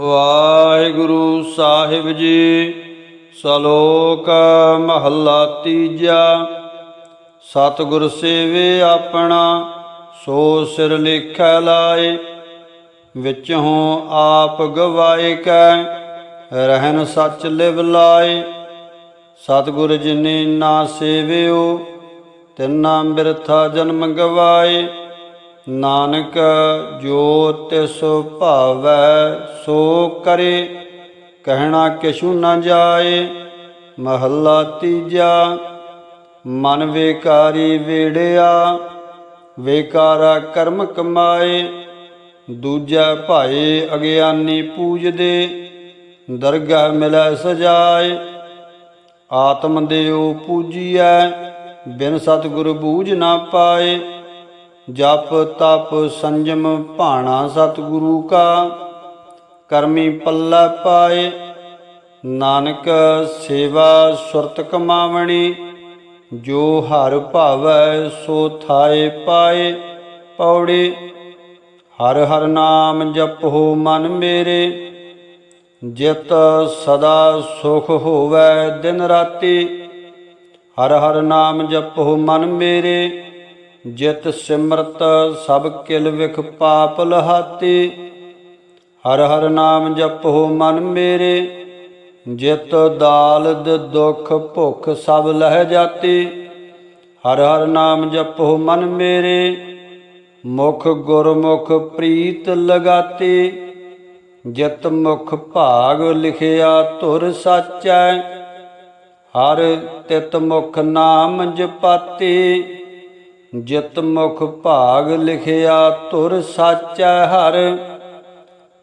ਵਾਹਿਗੁਰੂ ਸਾਹਿਬ ਜੀ, ਸਲੋਕ ਮਹੱਲਾ ਤੀਜਾ। ਸਤਿਗੁਰ ਸੇਵੇ ਆਪਣਾ, ਸੋ ਸਿਰ ਲੇਖੈ ਲਾਏ, ਵਿੱਚੋਂ ਆਪ ਗਵਾਏ ਕੈ ਰਹਿਨ ਸੱਚ ਲਿਵ ਲਾਏ। ਸਤਿਗੁਰ ਜਿਨੇ ਨਾ ਸੇਵਿਓ, ਤਿਨਾ ਬਿਰਥਾ ਜਨਮ ਗਵਾਏ। ਨਾਨਕ ਜੋ ਤਿਸ ਭਾਵੈ ਸੋ ਕਰੇ, ਕਹਿਣਾ ਕਿਛੂ ਨਾ ਜਾਏ, ਮਹੱਲਾ ਤੀਜਾ, ਮਨ ਵੇਕਾਰੀ ਵੇੜਿਆ, ਵੇਕਾਰਾ ਕਰਮ ਕਮਾਏ, ਦੂਜਾ ਭਾਏ ਅਗਿਆਨੀ ਪੂਜਦੇ, ਦਰਗਾਹ ਮਿਲੈ ਸਜਾਏ, ਆਤਮ ਦੇਉ ਪੂਜੀਐ, ਬਿਨ ਸਤਿਗੁਰ ਬੂਝ ਨਾ ਪਾਏ। ਜਪ ਤਪ ਸੰਜਮ ਭਾਣਾ ਸਤਿਗੁਰੂ ਕਾ, ਕਰਮੀ ਪੱਲਾ ਪਾਏ। ਨਾਨਕ ਸੇਵਾ ਸੁਰਤ ਕਮਾਵਣੀ, ਜੋ ਹਰ ਭਾਵੈ ਸੋ ਥਾਏ ਪਾਏ ਪੌੜੀ। ਹਰ ਹਰ ਨਾਮ ਜਪੋ ਮਨ ਮੇਰੇ, ਜਿਤ ਸਦਾ ਸੁਖ ਹੋਵੇ ਦਿਨ ਰਾਤੀ। ਹਰ ਹਰ ਨਾਮ ਜਪੋ ਮਨ ਮੇਰੇ ਜਿਤ ਸਿਮਰਤ ਸਭ ਕਿਲ ਵਿਖ ਪਾਪ ਲਹਾਤੀ। ਹਰ ਹਰ ਨਾਮ ਜਪੋ ਮਨ ਮੇਰੇ। ਜਿਤ ਦਾਲਦ ਦੁਖ ਭੁਖ ਸਭ ਲਹਿ ਜਾਤੀ। ਹਰ ਹਰ ਨਾਮ ਜਪੋ ਮਨ ਮੇਰੇ। ਮੁਖ ਗੁਰਮੁਖ ਪ੍ਰੀਤ ਲਗਾਤੀ। ਜਿਤ ਮੁਖ ਭਾਗ ਲਿਖਿਆ ਧੁਰ ਸਾਚੈ। ਹਰ ਤਿਤ ਮੁਖ ਨਾਮ ਜਪਾਤੀ। ਜਿਤ ਮੁਖ ਭਾਗ ਲਿਖਿਆ ਤੁਰ ਸਾਚੈ ਹਰ,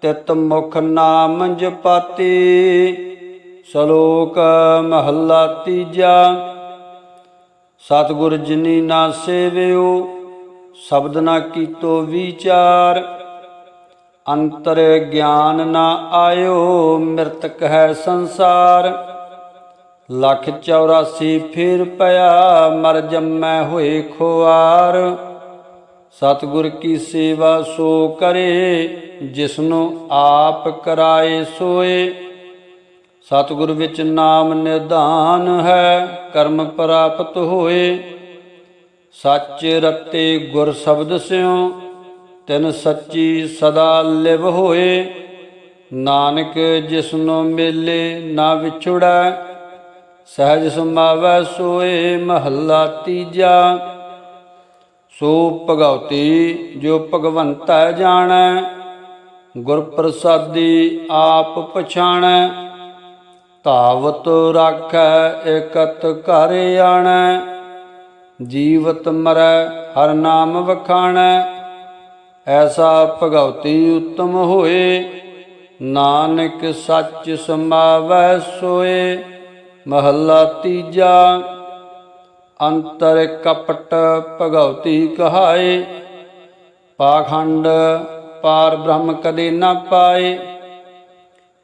ਤਿਤ ਮੁਖ ਨਾਮ ਜਪਾਤੀ, ਸ਼ਲੋਕ ਮਹੱਲਾ ਤੀਜਾ। ਸਤਿਗੁਰ ਜਿਨੀ ਨਾ ਸੇਵਿਓ, ਸ਼ਬਦ ਨਾ ਕੀਤੋ ਵਿਚਾਰ, ਅੰਤਰ ਗਿਆਨ ਨਾ ਆਇਓ, ਮਿਰਤਕ ਹੈ ਸੰਸਾਰ। ਲੱਖ 84 ਫਿਰ ਪਿਆ ਮਰ ਜੰਮੈ ਹੋਏ ਖੁਆਰ। ਸਤਿਗੁਰ ਕੀ ਸੇਵਾ ਸੋ ਕਰੇ, ਜਿਸਨੂੰ ਆਪ ਕਰਾਏ ਸੋਏ। ਸਤਿਗੁਰ ਵਿੱਚ ਨਾਮ ਨਿਧਾਨ ਹੈ, ਕਰਮ ਪ੍ਰਾਪਤ ਹੋਏ। ਸੱਚ ਰਤੇ ਗੁਰ ਸ਼ਬਦ ਸਿਉ, ਤਿਨ ਸੱਚੀ ਸਦਾ ਲਿਵ ਹੋਏ। ਨਾਨਕ ਜਿਸਨੂੰ ਮੇਲੇ ਨਾ ਵਿਛੜੈ ਸਹਿਜ ਸਮਾਵੈ ਸੋਏ ਮਹੱਲਾ ਤੀਜਾ। ਸੋ ਭਗਉਤੀ ਜੋ ਭਗਵੰਤੈ ਜਾਣੈ ਗੁਰ ਪ੍ਰਸਾਦੀ ਆਪ ਪਛਾਣੈ, ਧਾਵਤ ਰਾਖੈ ਇਕਤ ਘਰ ਆਣੈ, ਜੀਵਤ ਮਰੈ ਹਰ ਨਾਮ ਵਖਾਣੈ। ਐਸਾ ਭਗਉਤੀ ਉਤਮ ਹੋਏ, ਨਾਨਕ ਸੱਚ ਸਮਾਵੈ ਸੋਏ। ਮਹੱਲਾ ਤੀਜਾ, ਅੰਤਰ ਕਪਟ ਭਗਉਤੀ ਕਹਾਏ, ਪਾਖੰਡ ਪਾਰ ਬ੍ਰਹਮ ਕਦੇ ਨਾ ਪਾਏ,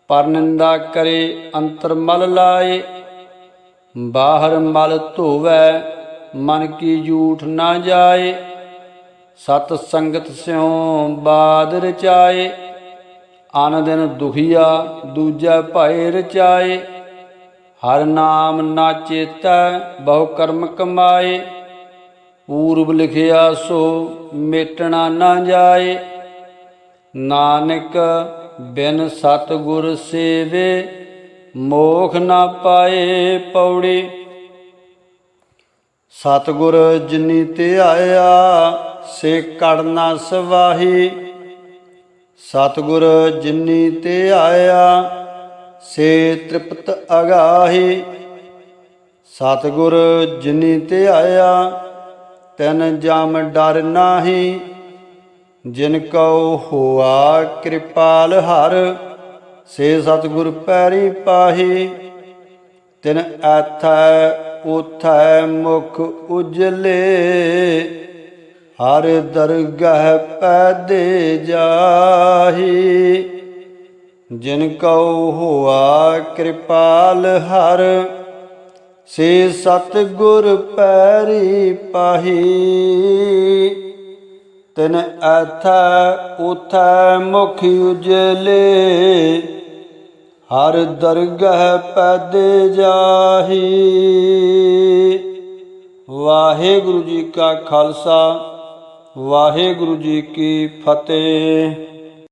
ਪਰ ਨਿੰਦਾ ਕਰੇ ਅੰਤਰ ਮਲ ਲਾਏ, ਬਾਹਰ ਮਲ ਧੋਵੈ, ਮਨ ਕੀ ਝੂਠ ਨਾ ਜਾਏ, ਸਤ ਸੰਗਤ ਸਿਉ ਬਾਦ ਰਚਾਏ ਆਨ ਦਿਨ ਦੁਖੀਆ ਦੂਜਾ ਭਾਏ ਰਚਾਏ। ਹਰ ਨਾਮ ਨਾ ਚੇਤੈ, ਬਹੁ ਕਰਮ ਕਮਾਏ। ਪੂਰਬ ਲਿਖਿਆ ਸੋ ਮੇਟਣਾ ਨਾ ਜਾਏ। ਨਾਨਕ ਬਿਨ ਸਤਗੁਰ ਸੇਵੇ, ਮੋਖ ਨਾ ਪਾਏ ਪੌੜੀ। ਸਤਗੁਰ ਜਿਨੀ ਤੇ ਆਇਆ, ਸੇ ਕੜਨਾ ਸਵਾਹੀ। ਸਤਗੁਰ ਜਿਨੀ ਤੇ ਆਇਆ ਸੇ ਤ੍ਰਿਪਤ ਅਗਾਹੀ। ਸਤਗੁਰ ਜਿਨੀ ਤੇ ਆਇਆ, ਤਨ ਜਮ ਡਰ ਨਾਹੀ। ਜਿਨ ਕਉ ਹੋਆ ਕਿਰਪਾਲ ਹਰ, ਸੇ ਸਤਗੁਰ ਪੈਰੀ ਪਾਹੀ। ਤਿਨ ਐਥੈ ਉਥੈ ਮੁਖ ਉਜਲੇ, ਹਰ ਦਰਗਹ ਪੈਦੇ ਜਾਹੀ। ਜਿਨ ਕਉ ਹੋਆ ਕਿਰਪਾਲ ਹਰ, ਸੇ ਸਤਗੁਰ ਪੈਰੀ ਪਾਹੀ। ਤਿਨ ਐਥੈ ਉਥੈ ਮੁਖ ਉਜਲੇ, ਹਰ ਦਰਗਹ ਪੈਦੇ ਜਾਹੀ। ਵਾਹਿਗੁਰੂ ਜੀ ਕਾ ਖਾਲਸਾ, ਵਾਹਿਗੁਰੂ ਜੀ ਕੀ ਫਤਿਹ।